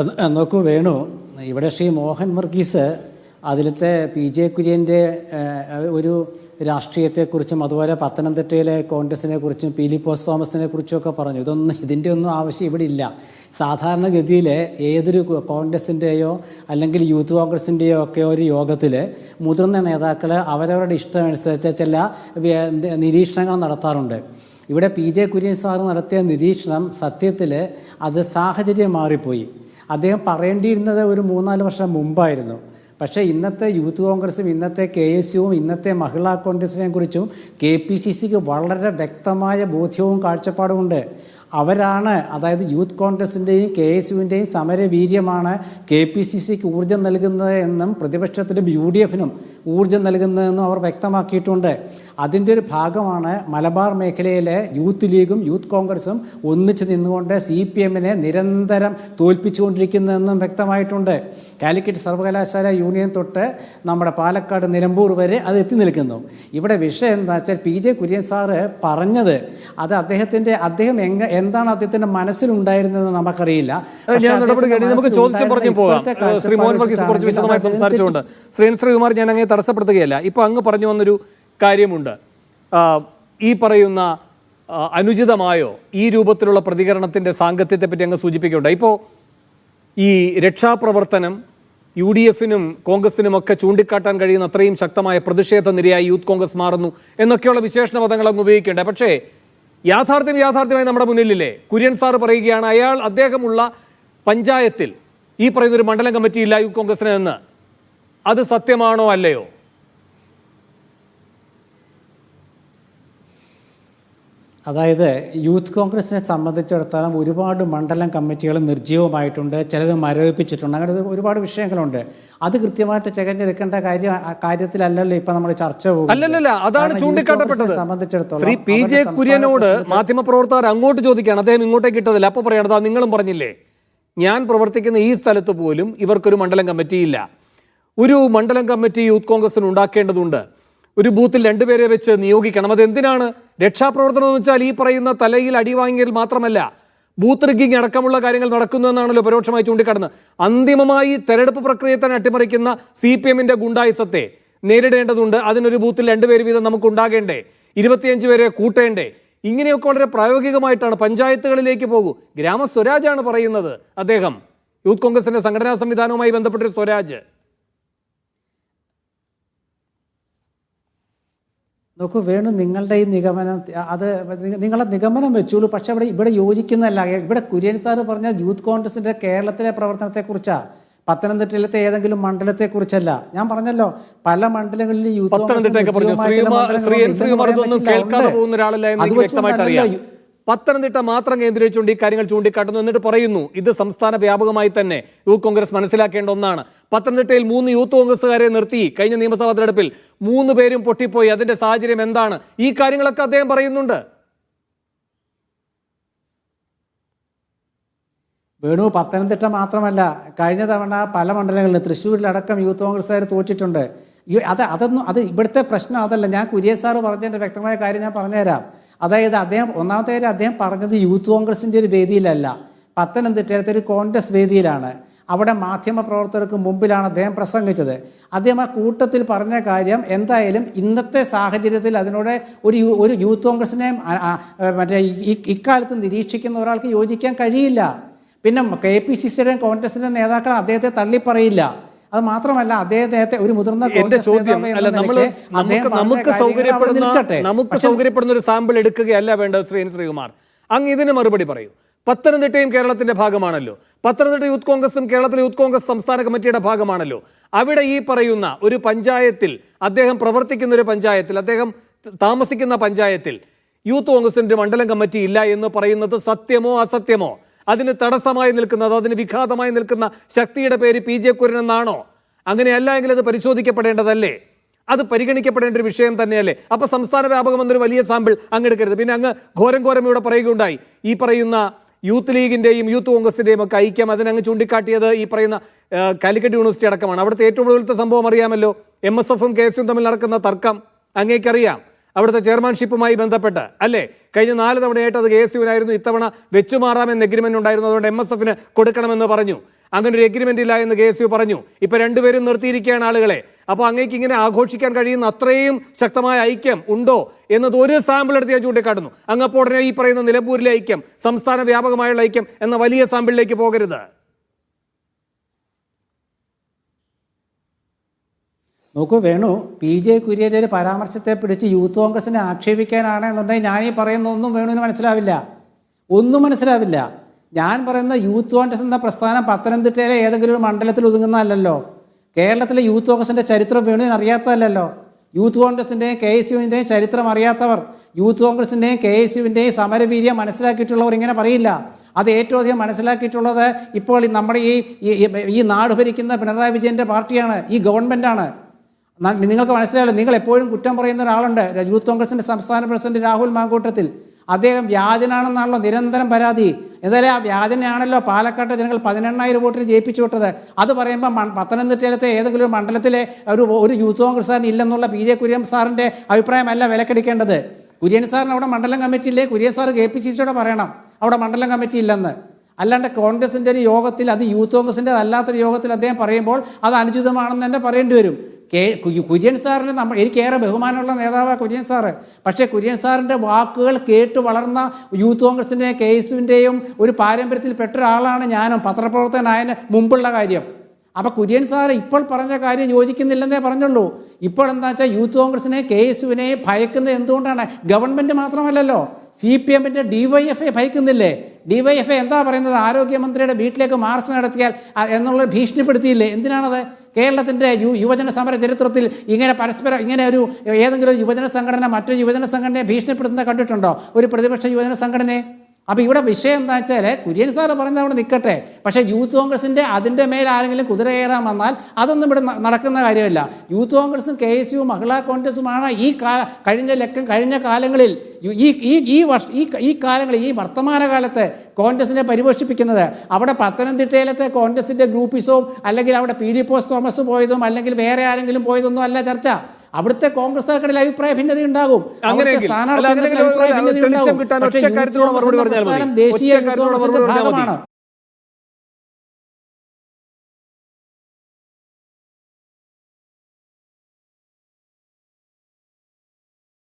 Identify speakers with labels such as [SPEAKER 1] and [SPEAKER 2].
[SPEAKER 1] എന്ന് നോക്കൂ വേണു. ഇവിടെ ശ്രീ മോഹൻ വർഗീസ് അതിലത്തെ പി ജെ കുര്യന്റെ ഒരു രാഷ്ട്രീയത്തെക്കുറിച്ചും അതുപോലെ പത്തനംതിട്ടയിലെ കോൺഗ്രസിനെ കുറിച്ചും പീലിപ്പോസ് തോമസിനെ കുറിച്ചുമൊക്കെ പറഞ്ഞു. ഇതൊന്നും ഇതിന്റെ ഒന്നും ആവശ്യം ഇവിടെ ഇല്ല. സാധാരണഗതിയിൽ ഏതൊരു കോൺഗ്രസിന്റെയോ അല്ലെങ്കിൽ യൂത്ത് കോൺഗ്രസിന്റെയോ ഒക്കെ ഒരു യോഗത്തിൽ മുതിർന്ന നേതാക്കൾ അവരവരുടെ ഇഷ്ടമനുസരിച്ച് ചില നിരീക്ഷണങ്ങൾ നടത്താറുണ്ട്. ഇവിടെ പി ജെ കുര്യൻ സാർ നടത്തിയ നിരീക്ഷണം സത്യത്തിൽ അത് സാഹചര്യം മാറിപ്പോയി. അദ്ദേഹം പറയേണ്ടിയിരുന്നത് ഒരു മൂന്നാൽ വർഷം മുമ്പായിരുന്നു. പക്ഷേ ഇന്നത്തെ യൂത്ത് കോൺഗ്രസും ഇന്നത്തെ കെ എസ് യുവും ഇന്നത്തെ മഹിളാ കോൺഗ്രസിനെ കുറിച്ചും കെ പി സി സിക്ക് വളരെ വ്യക്തമായ ബോധ്യവും കാഴ്ചപ്പാടുമുണ്ട് അവരാണ് അതായത് യൂത്ത് കോൺഗ്രസിന്റെയും കെ എസ് യുവിന്റെയും സമരവീര്യമാണ് കെ പി സി സിക്ക് ഊർജം നൽകുന്നത് എന്നും പ്രതിപക്ഷത്തിനും യു ഡി എഫിനും ഊർജം നൽകുന്നതെന്നും അവർ വ്യക്തമാക്കിയിട്ടുണ്ട്. അതിന്റെ ഒരു ഭാഗമാണ് മലബാർ മേഖലയിലെ യൂത്ത് ലീഗും യൂത്ത് കോൺഗ്രസും ഒന്നിച്ച് നിന്നുകൊണ്ട് സി പി എമ്മിനെ നിരന്തരം തോൽപ്പിച്ചുകൊണ്ടിരിക്കുന്നതെന്നും വ്യക്തമായിട്ടുണ്ട്. കാലിക്കറ്റ് സർവകലാശാല യൂണിയൻ തൊട്ട് നമ്മുടെ പാലക്കാട് നിലമ്പൂർ വരെ അത് എത്തി നിൽക്കുന്നു. ഇവിടെ വിഷയം എന്താ വെച്ചാൽ പി ജെ കുര്യൻ സാറ് പറഞ്ഞത് അത് അദ്ദേഹത്തിന്റെ അദ്ദേഹം എങ്ങ എന്താണ് അദ്ദേഹത്തിന്റെ മനസ്സിലുണ്ടായിരുന്നതെന്ന് നമുക്കറിയില്ല.
[SPEAKER 2] നമുക്ക്
[SPEAKER 1] അദ്ദേഹത്തിന്റെ
[SPEAKER 2] ചോദിച്ചും പറഞ്ഞു പോകാം. ശ്രീ മോഹൻ വർഗീസ് കുറച്ച് വിശദമായി സംസാരിച്ചുകൊണ്ട്. ശ്രീ ശ്രീകുമാർ ഞാൻ അങ്ങനെ തടസ്സപ്പെടുത്തുകയല്ല. ഇപ്പൊ അങ്ങ് പറഞ്ഞു വന്നൊരു കാര്യമുണ്ട്. ഈ പറയുന്ന അനുചിതമായോ ഈ രൂപത്തിലുള്ള പ്രതികരണത്തിന്റെ സാങ്കത്യത്തെ പറ്റി അങ്ങ് സൂചിപ്പിക്കുന്നുണ്ട്. ഇപ്പോൾ ഈ രക്ഷാപ്രവർത്തനം യു ഡി എഫിനും കോൺഗ്രസിനും ഒക്കെ ചൂണ്ടിക്കാട്ടാൻ കഴിയുന്ന അത്രയും ശക്തമായ പ്രതിഷേധ നിരയായി യൂത്ത് കോൺഗ്രസ് മാറുന്നു എന്നൊക്കെയുള്ള വിശേഷണ പദങ്ങൾ അങ്ങ് ഉപയോഗിക്കേണ്ട പക്ഷേ യാഥാർത്ഥ്യം യാഥാർത്ഥ്യമായി നമ്മുടെ മുന്നിലില്ലേ? കുര്യൻ സാർ പറയുകയാണ് അയാൾ അദ്ദേഹമുള്ള പഞ്ചായത്തിൽ ഈ പറയുന്ന ഒരു മണ്ഡലം കമ്മിറ്റി ഇല്ല യൂത്ത് കോൺഗ്രസിന് എന്ന്. അത് സത്യമാണോ അല്ലയോ?
[SPEAKER 1] അതായത് യൂത്ത് കോൺഗ്രസിനെ സംബന്ധിച്ചിടത്തോളം ഒരുപാട് മണ്ഡലം കമ്മിറ്റികൾ നിർജീവമായിട്ടുണ്ട് ചിലത് മരവിപ്പിച്ചിട്ടുണ്ട് അങ്ങനെ ഒരു- ഒരുപാട് വിഷയങ്ങളുണ്ട്. അത് കൃത്യമായിട്ട് ചെകഞ്ഞെടുക്കേണ്ട കാര്യം കാര്യത്തിലല്ലല്ലോ ഇപ്പൊ നമ്മൾ ചർച്ച പോകും
[SPEAKER 2] അല്ലല്ലല്ല അതാണ് ചൂണ്ടിക്കാട്ടപ്പെട്ടത്.
[SPEAKER 1] സംബന്ധിച്ചിടത്തോളം
[SPEAKER 2] ശ്രീ പി ജെ കുര്യനോട് മാധ്യമപ്രവർത്തകർ അങ്ങോട്ട് ചോദിക്കുകയാണ്. അദ്ദേഹം ഇങ്ങോട്ടേക്ക് കിട്ടതില്ല അപ്പോൾ പറയണത് "ആ, നിങ്ങളും പറഞ്ഞില്ലേ? ഞാൻ പ്രവർത്തിക്കുന്ന ഈ സ്ഥലത്ത് പോലും ഇവർക്കൊരു മണ്ഡലം കമ്മിറ്റി ഇല്ല ഒരു മണ്ഡലം കമ്മിറ്റി യൂത്ത് കോൺഗ്രസിന് ഉണ്ടാക്കേണ്ടതുണ്ട്. ഒരു ബൂത്തിൽ രണ്ടുപേരെ വെച്ച് നിയോഗിക്കണം. അത് എന്തിനാണ് രക്ഷാപ്രവർത്തനം എന്ന് വെച്ചാൽ ഈ പറയുന്ന തലയിൽ അടിവാങ്ങിയൽ മാത്രമല്ല ബൂത്ത് റിഗിങ് അടക്കമുള്ള കാര്യങ്ങൾ നടക്കുന്നു എന്നാണല്ലോ പരോക്ഷമായി ചൂണ്ടിക്കാട്ടുന്നത്. അന്തിമമായി തെരഞ്ഞെടുപ്പ് പ്രക്രിയയെ തന്നെ അട്ടിമറിക്കുന്ന സി പി എമ്മിന്റെ ഗുണ്ടായുസത്തെ നേരിടേണ്ടതുണ്ട്. അതിനൊരു ബൂത്തിൽ രണ്ടുപേര് വീതം നമുക്ക് ഉണ്ടാകേണ്ടേ ഇരുപത്തിയഞ്ച് പേരെ കൂട്ടേണ്ടേ? ഇങ്ങനെയൊക്കെ വളരെ പ്രായോഗികമായിട്ടാണ് പഞ്ചായത്തുകളിലേക്ക് പോകൂ. ഗ്രാമസ്വരാജാണ് പറയുന്നത്. അദ്ദേഹം യൂത്ത് കോൺഗ്രസിന്റെ സംഘടനാ സംവിധാനവുമായി ബന്ധപ്പെട്ടൊരു സ്വരാജ്.
[SPEAKER 1] നോക്കൂ വേണു നിങ്ങളുടെ ഈ നിഗമനം അത് നിങ്ങളെ നിഗമനം വെച്ചോളൂ. പക്ഷെ ഇവിടെ ഇവിടെ യോജിക്കുന്നതല്ല. ഇവിടെ കുര്യൻ സാറ് പറഞ്ഞ യൂത്ത് കോൺഗ്രസിന്റെ കേരളത്തിലെ പ്രവർത്തനത്തെക്കുറിച്ചാണ് പത്തനംതിട്ടയിലത്തെ ഏതെങ്കിലും മണ്ഡലത്തെ കുറിച്ചല്ല ഞാൻ പറഞ്ഞല്ലോ പല മണ്ഡലങ്ങളിലും യൂത്ത് കോൺഗ്രസ്
[SPEAKER 2] പത്തനംതിട്ട മാത്രം കേന്ദ്രീകരിച്ചുകൊണ്ട് ഈ കാര്യങ്ങൾ ചൂണ്ടിക്കാട്ടുന്നു എന്നിട്ട് പറയുന്നു ഇത് സംസ്ഥാന വ്യാപകമായി തന്നെ യൂത്ത് കോൺഗ്രസ് മനസ്സിലാക്കേണ്ട ഒന്നാണ്. പത്തനംതിട്ടയിൽ മൂന്ന് യൂത്ത് കോൺഗ്രസ്സുകാരെ നിർത്തി. കഴിഞ്ഞ നിയമസഭാ തെരഞ്ഞെടുപ്പിൽ മൂന്ന് പേരും പൊട്ടിപ്പോയി. അതിന്റെ സാഹചര്യം എന്താണ്? ഈ കാര്യങ്ങളൊക്കെ അദ്ദേഹം പറയുന്നുണ്ട്.
[SPEAKER 1] വേണു പത്തനംതിട്ട മാത്രമല്ല കഴിഞ്ഞ തവണ പല മണ്ഡലങ്ങളിലും തൃശ്ശൂരിലടക്കം യൂത്ത് കോൺഗ്രസ്സുകാർ തോറ്റിട്ടുണ്ട്. അത് അതൊന്നും അത് ഇവിടുത്തെ പ്രശ്നം അതല്ല. ഞാൻ കുര്യൻ സാറ് പറഞ്ഞതിന്റെ വ്യക്തമായ കാര്യം ഞാൻ പറഞ്ഞുതരാം. അതായത് അദ്ദേഹം ഒന്നാമത്തെ കാര്യം അദ്ദേഹം പറഞ്ഞത് യൂത്ത് കോൺഗ്രസിന്റെ ഒരു വേദിയിലല്ല. പത്തനംതിട്ടയിലത്തെ ഒരു കോൺഗ്രസ് വേദിയിലാണ്. അവിടെ മാധ്യമ പ്രവർത്തകർക്ക് മുമ്പിലാണ് അദ്ദേഹം പ്രസംഗിച്ചത്. അദ്ദേഹം ആ കൂട്ടത്തിൽ പറഞ്ഞ കാര്യം എന്തായാലും ഇന്നത്തെ സാഹചര്യത്തിൽ അതിനോട് ഒരു ഒരു യൂത്ത് കോൺഗ്രസിനെ മറ്റേ ഇക്കാലത്ത് നിരീക്ഷിക്കുന്ന ഒരാൾക്ക് യോജിക്കാൻ കഴിയില്ല. പിന്നെ കെ പി സി സിയുടെയും കോൺഗ്രസിന്റെയും നേതാക്കൾ അദ്ദേഹത്തെ തള്ളിപ്പറയില്ല. അത് മാത്രമല്ല അദ്ദേഹത്തെ ഒരു മുതിർന്ന
[SPEAKER 2] എന്റെ ചോദ്യം അല്ല നമ്മൾ നമുക്ക് നമുക്ക് സൗകര്യപ്പെടുന്ന നമുക്ക് സൗകര്യപ്പെടുന്ന ഒരു സാമ്പിൾ എടുക്കുകയല്ല വേണ്ടത് ശ്രീ എൻ ശ്രീകുമാർ. അങ്ങ് ഇതിന് മറുപടി പറയൂ. പത്തനംതിട്ടയും കേരളത്തിന്റെ ഭാഗമാണല്ലോ. പത്തനംതിട്ട യൂത്ത് കോൺഗ്രസും കേരളത്തിലെ യൂത്ത് കോൺഗ്രസ് സംസ്ഥാന കമ്മിറ്റിയുടെ ഭാഗമാണല്ലോ. അവിടെ ഈ പറയുന്ന ഒരു പഞ്ചായത്തിൽ അദ്ദേഹം പ്രവർത്തിക്കുന്ന ഒരു പഞ്ചായത്തിൽ അദ്ദേഹം താമസിക്കുന്ന പഞ്ചായത്തിൽ യൂത്ത് കോൺഗ്രസിന്റെ മണ്ഡലം കമ്മിറ്റി ഇല്ല എന്ന് പറയുന്നത് സത്യമോ അസത്യമോ? അതിന് തടസ്സമായി നിൽക്കുന്നത് അതിന് വിഘാതമായി നിൽക്കുന്ന ശക്തിയുടെ പേര് പി ജെ കുര്യൻ എന്നാണോ? അങ്ങനെയല്ല എങ്കിൽ അത് പരിശോധിക്കപ്പെടേണ്ടതല്ലേ? അത് പരിഗണിക്കപ്പെടേണ്ട ഒരു വിഷയം തന്നെയല്ലേ? അപ്പൊ സംസ്ഥാന വ്യാപകമെന്നൊരു വലിയ സാമ്പിൾ അങ്ങെടുക്കരുത് പിന്നെ അങ്ങ് ഘോരം ഘോരം ഇവിടെ പറയുകയുണ്ടായി. ഈ പറയുന്ന യൂത്ത് ലീഗിന്റെയും യൂത്ത് കോൺഗ്രസിന്റെയും ഒക്കെ ഐക്യം അതിനങ്ങ് ചൂണ്ടിക്കാട്ടിയത് ഈ പറയുന്ന കാലിക്കറ്റ് യൂണിവേഴ്സിറ്റി അടക്കമാണ് അവിടുത്തെ ഏറ്റവും ഒടുവിലത്തെ സംഭവം അറിയാമല്ലോ? എം എസ് എഫും കെ എസ് തമ്മിൽ നടക്കുന്ന തർക്കം അങ്ങേക്കറിയാം. അവിടുത്തെ ചെയർമാൻഷിപ്പുമായി ബന്ധപ്പെട്ട്. അല്ലേ? കഴിഞ്ഞ നാല് തവണയായിട്ട് അത് കെ എസ് യുവിനായിരുന്നു ഇത്തവണ വെച്ചുമാറാമെന്ന് എഗ്രിമെന്റ് ഉണ്ടായിരുന്നു. അതുകൊണ്ട് എം എസ് എഫിന് കൊടുക്കണമെന്ന് പറഞ്ഞു. അങ്ങനെ ഒരു എഗ്രിമെന്റ് ഇല്ല എന്ന് കെ എസ് യു പറഞ്ഞു. ഇപ്പൊ രണ്ടുപേരും നിർത്തിയിരിക്കുകയാണ് ആളുകളെ. അപ്പോൾ അങ്ങേക്ക് ഇങ്ങനെ ആഘോഷിക്കാൻ കഴിയുന്ന അത്രയും ശക്തമായ ഐക്യം ഉണ്ടോ എന്നത് ഒരു സാമ്പിൾ എടുത്ത് ഞാൻ ചൂണ്ടിക്കാട്ടുന്നു. അങ്ങപ്പോൾ ഉടനെ ഈ പറയുന്ന നിലമ്പൂരിലെ ഐക്യം സംസ്ഥാന വ്യാപകമായുള്ള ഐക്യം എന്ന വലിയ സാമ്പിളിലേക്ക് പോകരുത്.
[SPEAKER 1] നോക്കൂ വേണു പി ജെ കുര്യന്റെ ഒരു പരാമർശത്തെ പിടിച്ച് യൂത്ത് കോൺഗ്രസിനെ ആക്ഷേപിക്കാനാണ് എന്നുണ്ടെങ്കിൽ ഞാൻ ഈ പറയുന്ന ഒന്നും വേണുവിന് മനസ്സിലാവില്ല. ഒന്നും മനസ്സിലാവില്ല. ഞാൻ പറയുന്ന യൂത്ത് കോൺഗ്രസ് എന്ന പ്രസ്ഥാനം പത്തനംതിട്ടയിലെ ഏതെങ്കിലും ഒരു മണ്ഡലത്തിൽ ഒതുങ്ങുന്നതല്ലല്ലോ. കേരളത്തിലെ യൂത്ത് കോൺഗ്രസിന്റെ ചരിത്രം വേണുവിന് അറിയാത്തതല്ലല്ലോ. യൂത്ത് കോൺഗ്രസിന്റെയും കെ എസ് യുവിന്റെയും ചരിത്രം അറിയാത്തവർ യൂത്ത് കോൺഗ്രസിന്റെയും കെ എസ് യുവിന്റെയും സമരവീര്യം മനസ്സിലാക്കിയിട്ടുള്ളവർ ഇങ്ങനെ പറയില്ല. അത് ഏറ്റവും അധികം മനസ്സിലാക്കിയിട്ടുള്ളത് ഇപ്പോൾ നമ്മുടെ ഈ ഈ- നാട് ഭരിക്കുന്ന പിണറായി വിജയന്റെ പാർട്ടിയാണ് ഈ ഗവൺമെന്റാണ് നിങ്ങൾക്ക് മനസ്സിലായല്ലോ? നിങ്ങൾ എപ്പോഴും കുറ്റം പറയുന്ന ഒരാളുണ്ട്. യൂത്ത് കോൺഗ്രസിന്റെ സംസ്ഥാന പ്രസിഡന്റ് രാഹുൽ മാങ്കൂട്ടത്തിൽ. അദ്ദേഹം വ്യാജനാണെന്നാണല്ലോ നിരന്തരം പരാതി. എന്തായാലും ആ വ്യാജനാണല്ലോ പാലക്കാട്ടെ ജനങ്ങൾ പതിനെണ്ണായിരം വോട്ടിന് ജയിപ്പിച്ചു വിട്ടത്. അത് പറയുമ്പോൾ പത്തനംതിട്ടയിലത്തെ ഏതെങ്കിലും ഒരു മണ്ഡലത്തിലെ ഒരു ഒരു യൂത്ത് കോൺഗ്രസ്സുകാരൻ ഇല്ലെന്നുള്ള പി ജെ കുര്യൻ സാറിന്റെ അഭിപ്രായമല്ല വിലക്കെടുക്കേണ്ടത്. കുര്യൻ സാറിന് അവിടെ മണ്ഡലം കമ്മിറ്റി ഇല്ലേ Kurian sir K P C സിയോടെ പറയണം. അവിടെ മണ്ഡലം കമ്മിറ്റി ഇല്ലെന്ന്. അല്ലാണ്ട് കോൺഗ്രസിന്റെ ഒരു യോഗത്തിൽ അത് യൂത്ത് കോൺഗ്രസിന്റെ അല്ലാത്തൊരു യോഗത്തിൽ അദ്ദേഹം പറയുമ്പോൾ അത് അനുചിതമാണെന്ന് തന്നെ പറയേണ്ടി വരും. കെ കുര്യൻ സാറിന് നമ്മൾ എനിക്കേറെ ബഹുമാനമുള്ള നേതാവാണ് കുര്യൻ സാറ്. പക്ഷേ കുര്യൻ സാറിന്റെ വാക്കുകൾ കേട്ട് വളർന്ന യൂത്ത് കോൺഗ്രസിന്റെയും കെ എസുവിന്റെയും ഒരു പാരമ്പര്യത്തിൽ പെട്ട ഒരാളാണ് ഞാനും പത്രപ്രവർത്തകനായതിന് മുമ്പുള്ള കാര്യം. അപ്പോൾ കുര്യൻ സാർ ഇപ്പോൾ പറഞ്ഞ കാര്യം യോജിക്കുന്നില്ലെന്നേ പറഞ്ഞുള്ളൂ. ഇപ്പോൾ എന്താ വെച്ചാൽ യൂത്ത് കോൺഗ്രസിനെ കെ എസ് യുവിനെ ഭയക്കുന്നത് എന്തുകൊണ്ടാണ്? ഗവൺമെന്റ് മാത്രമല്ലല്ലോ. സി പി എമ്മിന്റെ ഡി വൈ എഫ് ഐ ഭയക്കുന്നില്ലേ? ഡി വൈ എഫ് ഐ എന്താ പറയുന്നത്? ആരോഗ്യമന്ത്രിയുടെ വീട്ടിലേക്ക് മാർച്ച് നടത്തിയാൽ എന്നുള്ള ഭീഷണിപ്പെടുത്തിയില്ലേ? എന്തിനാണത്? കേരളത്തിന്റെ യു യുവജന സമര ചരിത്രത്തിൽ ഇങ്ങനെ പരസ്പരം ഇങ്ങനെ ഒരു ഏതെങ്കിലും ഒരു യുവജന സംഘടന മറ്റൊരു യുവജന സംഘടനയെ ഭീഷണിപ്പെടുത്തുന്നത് കണ്ടിട്ടുണ്ടോ? ഒരു പ്രതിപക്ഷ യുവജന സംഘടനയെ? അപ്പോൾ ഇവിടെ വിഷയം എന്താ വെച്ചാൽ കുര്യൻ സാറ് പറഞ്ഞത് അവിടെ നിൽക്കട്ടെ പക്ഷേ യൂത്ത് കോൺഗ്രസിന്റെ അതിന്റെ മേൽ ആരെങ്കിലും കുതിര കയറാൻ വന്നാൽ അതൊന്നും ഇവിടെ നടക്കുന്ന കാര്യമല്ല. യൂത്ത് കോൺഗ്രസും കെ എസ് യു മഹിളാ കോൺഗ്രസുമാണ് ഈ കഴിഞ്ഞ ലക്കം കഴിഞ്ഞ കാലങ്ങളിൽ ഈ ഈ ഈ വർഷ ഈ ഈ കാലങ്ങളിൽ ഈ വർത്തമാനകാലത്ത് കോൺഗ്രസിനെ പരിപോഷിപ്പിക്കുന്നത്. അവിടെ പത്തനംതിട്ടയിലത്തെ കോൺഗ്രസിന്റെ ഗ്രൂപ്പിസവും അല്ലെങ്കിൽ അവിടെ പി ഡി പോസ് തോമസ് പോയതും അല്ലെങ്കിൽ വേറെ ആരെങ്കിലും പോയതൊന്നും അല്ല ചർച്ച. അവിടുത്തെ കോൺഗ്രസ്സുകാർക്കിടയിൽ അഭിപ്രായ ഭിന്നത ഉണ്ടാകും സ്ഥാനാർത്ഥി ദേശീയ ഭാഗമാണ്.